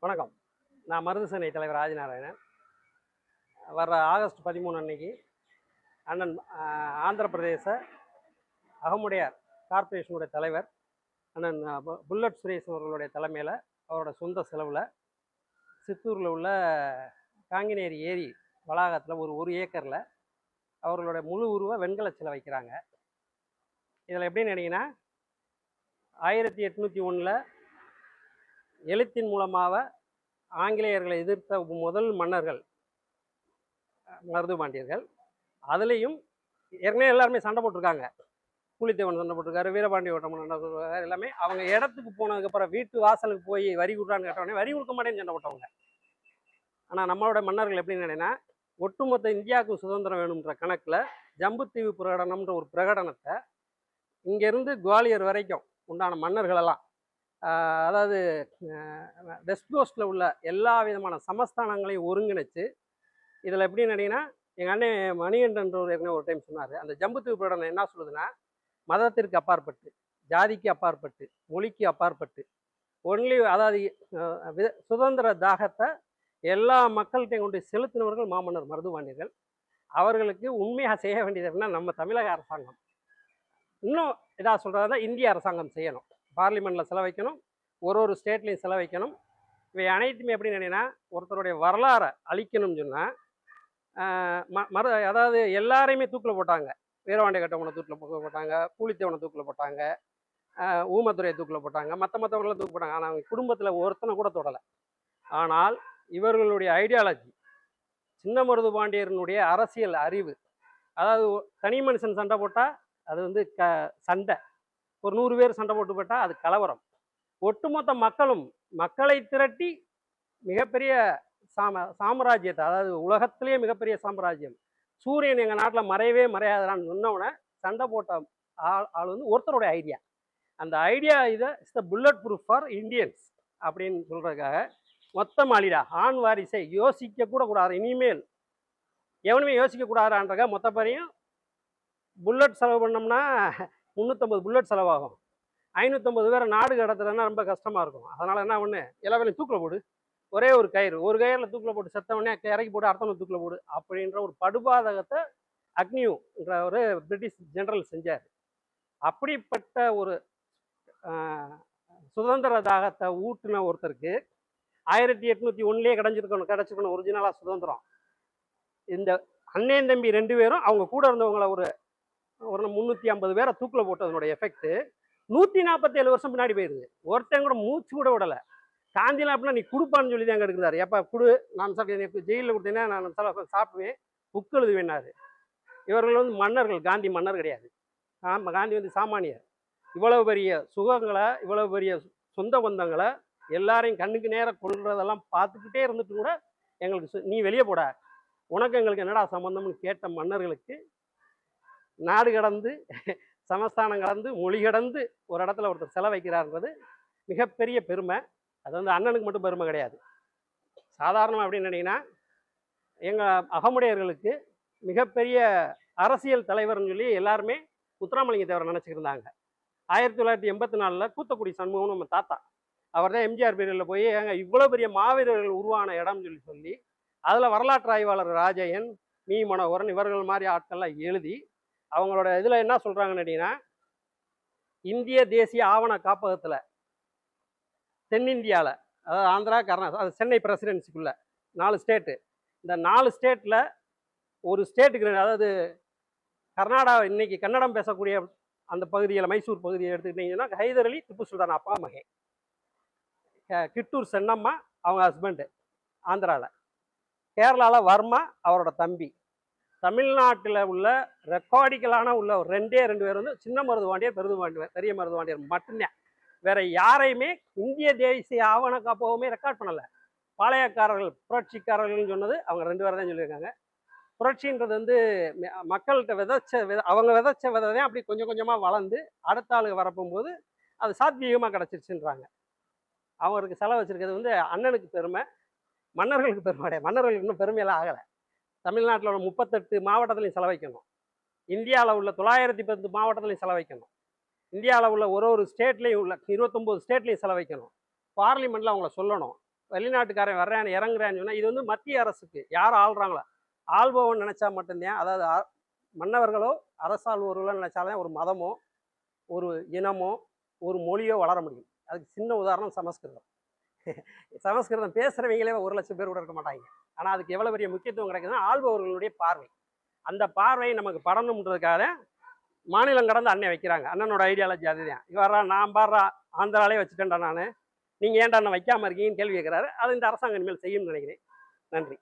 வணக்கம். நான் மருதுசேனை தலைவர் ஆதிநாராயணன். வர்ற ஆகஸ்ட் பதிமூணு அன்னைக்கு அண்ணன் ஆந்திர பிரதேச அகமுடையார் கார்ப்பரேஷனுடைய தலைவர் அண்ணன் பு- புல்லட் சுரேஷ் அவர்களுடைய தலைமையில் அவரோட சொந்த செலவில் சித்தூரில் உள்ள காங்கினேரி ஏரி வளாகத்தில் ஒரு ஒரு ஏக்கரில் அவர்களுடைய முழு உருவ வெண்கல சிலை வைக்கிறாங்க. இதில் எப்படின்னு நினைங்கன்னா ஆயிரத்தி எட்நூற்றி ஒன்றில் எழுத்தின் மூலமாக ஆங்கிலேயர்களை எதிர்த்த முதல் மன்னர்கள் மருது பாண்டியர்கள். அதுலேயும் ஏற்கனவே எல்லாருமே சண்டை போட்டிருக்காங்க. புலித்தேவன் சண்டை போட்டிருக்காரு வீரபாண்டிய ஓட்டமன் சண்டை போட்டிருக்காரு எல்லாமே. அவங்க இடத்துக்கு போனதுக்கப்புறம் வீட்டு வாசலுக்கு போய் வரி கொடுறான்னு கேட்டவொடனே வரி கொடுக்க மாட்டேன்னு சண்டை போட்டவங்க. ஆனால் நம்மளோட மன்னர்கள் எப்படின்னு நினைனா ஒட்டுமொத்த இந்தியாவுக்கு சுதந்திரம் வேணுன்ற கணக்கில் ஜம்புத்தீவு பிரகடனம்ன்ற ஒரு பிரகடனத்தை இங்கேருந்து குவாலியர் வரைக்கும் உண்டான மன்னர்களெல்லாம் அதாவது வெஸ்ட் கோஸ்ட்டில் உள்ள எல்லா விதமான சமஸ்தானங்களையும் ஒருங்கிணைச்சு இதில் எப்படி நினைங்கன்னா எங்கள் அண்ணன் மணிகண்டன்றவர் ஏற்கனவே ஒரு டைம் சொன்னார் அந்த ஜம்புத்தீவு பிரகடனம் என்ன சொல்லுதுன்னா மதத்திற்கு அப்பாற்பட்டு ஜாதிக்கு அப்பாற்பட்டு மொழிக்கு அப்பாற்பட்டு ஒன்லி அதாவது சுதந்திர தாகத்தை எல்லா மக்கள்கிட்டையும் கொண்டு செலுத்தினவர்கள் மாமன்னர் மருதுபாண்டியர்கள். அவர்களுக்கு உண்மையாக செய்ய வேண்டியது என்ன நம்ம தமிழக அரசாங்கம். இன்னும் இதாக சொல்கிறதா இந்திய அரசாங்கம் செய்யணும். பார்லிமெண்ட்டில் செலவைக்கணும் ஒரு ஒரு ஸ்டேட்லேயும் செலவைக்கணும். இவை அனைத்துமே எப்படின்னு நினைனா ஒருத்தருடைய வரலாறை அழிக்கணும்னு சொன்னால் ம மறு அதாவது எல்லாரையுமே தூக்கில் போட்டாங்க. வீரவாண்டிய கட்டவனை தூக்கில் போட்டாங்க பூலித்தேவனை தூக்கில் போட்டாங்க ஊமத்துறையை தூக்கில் போட்டாங்க மற்ற மற்றவங்களாம் தூக்கு போட்டாங்க. ஆனால் அவங்க குடும்பத்தில் ஒருத்தனை கூட தொடலை. ஆனால் இவர்களுடைய ஐடியாலஜி சின்ன மருது பாண்டியரனுடைய அரசியல் அறிவு அதாவது தனி மனுஷன் சண்டை போட்டால் அது வந்து க சண்டை. ஒரு நூறு பேர் சண்டை போட்டு போட்டால் அது கலவரம். ஒட்டுமொத்த மக்களும் மக்களை திரட்டி மிகப்பெரிய சாம சாம்ராஜ்யத்தை அதாவது உலகத்திலேயே மிகப்பெரிய சாம்ராஜ்யம். சூரியன் எங்கள் நாட்டில் மறையவே மறையாதான்னு சொன்னவொடனே சண்டை போட்ட ஆள் ஆள் வந்து ஒருத்தருடைய ஐடியா அந்த ஐடியா இதை is the bulletproof for Indians அப்படின்னு சொல்கிறதுக்காக மொத்த மாளிடா ஆண் வாரிசை யோசிக்க கூட கூடாது இனிமேல். எவனுமே யோசிக்க கூடாதுன்றக்க மொத்த பேரையும் புல்லட் செலவு பண்ணோம்னா முந்நூற்றம்பது புல்லட் செலவாகும். ஐநூற்றம்பது பேரை நாடு கடத்துறதுனா ரொம்ப கஷ்டமாக இருக்கும். அதனால் என்ன ஒன்று எல்லா வேலையும் தூக்கில் போடு. ஒரே ஒரு கயிறு. ஒரு கயிறில் தூக்கில் போட்டு செத்தவொடனே இறக்கி போட்டு அடுத்தவனை தூக்கில் போடு அப்படின்ற ஒரு படுபாதகத்தை அக்னியூன்ற ஒரு பிரிட்டிஷ் ஜெனரல் செஞ்சார். அப்படிப்பட்ட ஒரு சுதந்திர தாகத்தை ஊட்டின ஒருத்தருக்கு ஆயிரத்தி எட்நூற்றி ஒன்றுலேயே கிடஞ்சிருக்கணும். கிடச்சிருக்கணும். ஒரிஜினலாக சுதந்திரம். இந்த அண்ணன் தம்பி ரெண்டு பேரும் அவங்க கூட இருந்தவங்கள ஒரு ஒரு முந்நூற்றி ஐம்பது பேரை தூக்கில் போட்டதனுடைய எஃபெக்ட்டு நூற்றி நாற்பத்தேழு வருஷம் பின்னாடி போயிடுது ஒருத்தன் கூட மூச்சு கூட விடலை. காந்திலாம் அப்படின்னா நீ கொடுப்பான்னு சொல்லி தான் அங்கே இருக்கிறாரு எப்போ கொடு. நான் சாப்பிட்டு எனக்கு ஜெயிலில் கொடுத்தீங்கன்னா நான் சில சாப்பிடுவேன். புக் எழுதுவேன்னாரு. இவர்கள் வந்து மன்னர்கள். காந்தி மன்னர் கிடையாது. ஆமாம் காந்தி வந்து சாமானியர். இவ்வளவு பெரிய சுகங்களை இவ்வளவு பெரிய சொந்த பந்தங்களை எல்லாரையும் கண்ணுக்கு நேரம் கொள்றதெல்லாம் பார்த்துக்கிட்டே இருந்துட்டு கூட எங்களுக்கு நீ வெளியே போட. உனக்கு எங்களுக்கு என்னடா சம்மந்தம்னு கேட்ட மன்னர்களுக்கு நாடு கடந்து சமஸ்தானம் கடந்து மொழி கடந்து ஒரு இடத்துல ஒருத்தர் செலவைக்கிறார்ன்றது மிகப்பெரிய பெருமை. அது வந்து அண்ணனுக்கு மட்டும் பெருமை கிடையாது. சாதாரணமாக அப்படின்னு நினைங்கன்னா எங்கள் அகமுடையர்களுக்கு மிகப்பெரிய அரசியல் தலைவர்னு சொல்லி எல்லாருமே முத்துராமலிங்க தேவர் நினச்சிக்கிட்டு இருந்தாங்க ஆயிரத்தி தொள்ளாயிரத்தி எண்பத்தி நாலில் கூத்தக்குடி சண்முகம் நம்ம தாத்தா அவர் தான் எம்ஜிஆர் பீரியடில் போய் ஏங்க இவ்வளோ பெரிய மாவீரர்கள் உருவான இடம்னு சொல்லி சொல்லி அதில் வரலாற்று ஆய்வாளர் ராஜயன் மீ. மனோகரன் இவர்கள் மாதிரி ஆட்கள்லாம் எழுதி அவங்களோட இதில் என்ன சொல்கிறாங்கன்னு கேட்டிங்கன்னா இந்திய தேசிய ஆவண காப்பகத்தில் தென்னிந்தியாவில் அதாவது ஆந்திரா கர்நாடகா அது சென்னை பிரசிடென்சிக்குள்ளே நாலு ஸ்டேட்டு. இந்த நாலு ஸ்டேட்டில் ஒரு ஸ்டேட்டுக்கு அதாவது கர்நாடகா இன்றைக்கி கன்னடம் பேசக்கூடிய அந்த பகுதியில் மைசூர் பகுதியை எடுத்துக்கிட்டிங்கன்னா ஹைதர் அலி திப்பு சுல்தான் அப்பா மகே. கிட்டூர் சென்னம்மா அவங்க ஹஸ்பண்டு ஆந்திராவில் கேரளாவில் வர்மா அவரோட தம்பி. தமிழ்நாட்டில் உள்ள ரெக்கார்டிக்கலான உள்ள ஒரு ரெண்டே ரெண்டு பேர் வந்து சின்ன மருதுவாண்டியர் பெருதுவாண்டியர் பெரிய மருதுவாண்டியர் மட்டும்தான். வேற யாரையுமே இந்திய தேசிய ஆவண காப்பகமே ரெக்கார்ட் பண்ணலை. பாளையக்காரர்கள் புரட்சிக்காரர்கள்னு சொன்னது அவங்க ரெண்டு பேரை தான் சொல்லியிருக்காங்க. புரட்சின்றது வந்து மக்கள்கிட்ட விதைச்ச வித அவங்க விதைச்ச விதை தான் அப்படி கொஞ்சம் கொஞ்சமாக வளர்ந்து அடுத்த ஆளுங்க வரப்போகும்போது அது சாத்வீகமாக கிடச்சிருச்சுன்றாங்க. அவருக்கு செலவு வச்சுருக்கிறது வந்து அண்ணனுக்கு பெருமை மன்னர்களுக்கு பெருமை கிடையாது மன்னர்களுக்கு இன்னும் பெருமையெல்லாம் ஆகலை. தமிழ்நாட்டில் உள்ள முப்பத்தெட்டு மாவட்டத்துலையும் செலவைக்கணும் இந்தியாவில் உள்ள தொள்ளாயிரத்தி பத்து மாவட்டத்துலையும் செலவைக்கணும் இந்தியாவில் உள்ள ஒரு ஒரு ஸ்டேட்லேயும் உள்ள இருபத்தொம்போது ஸ்டேட்லேயும் செலவைக்கணும் பார்லிமெண்ட்டில் அவங்கள சொல்லணும். வெளிநாட்டுக்காரன் வர்றேன் இறங்குறேன்னு சொன்னால் இது வந்து மத்திய அரசுக்கு யார் ஆள்றாங்களோ ஆள்பவன் நினச்சா மட்டும்தான் அதாவது மன்னவர்களோ அரசாள்வோர்களோ நினச்சாலே ஒரு மதமோ ஒரு இனமோ ஒரு மொழியோ வளர முடியும். அதுக்கு சின்ன உதாரணம் சமஸ்கிருதம். சமஸ்கிருதம் பேசுகிறவங்களே ஒரு லட்சம் பேர் கூட இருக்க மாட்டாங்க. ஆனால் அதுக்கு எவ்வளோ பெரிய முக்கியத்துவம் கிடைக்குதுன்னா ஆள்பவர்களுடைய பார்வை. அந்த பார்வை நமக்கு படணுன்றதுக்காக மாநிலம் கடந்து அண்ணன் வைக்கிறாங்க. அண்ணனோட ஐடியாலஜி அதுதான். இவரா நான் பாடுறா ஆந்திராலே வச்சுட்டேன்டா நான். நீங்கள் ஏன்டா அண்ணன் வைக்காமல் இருக்கீங்கன்னு கேள்வி கேட்குறாரு. அது இந்த அரசாங்கம் இனிமேல் செய்யும்னு நினைக்கிறேன். நன்றி.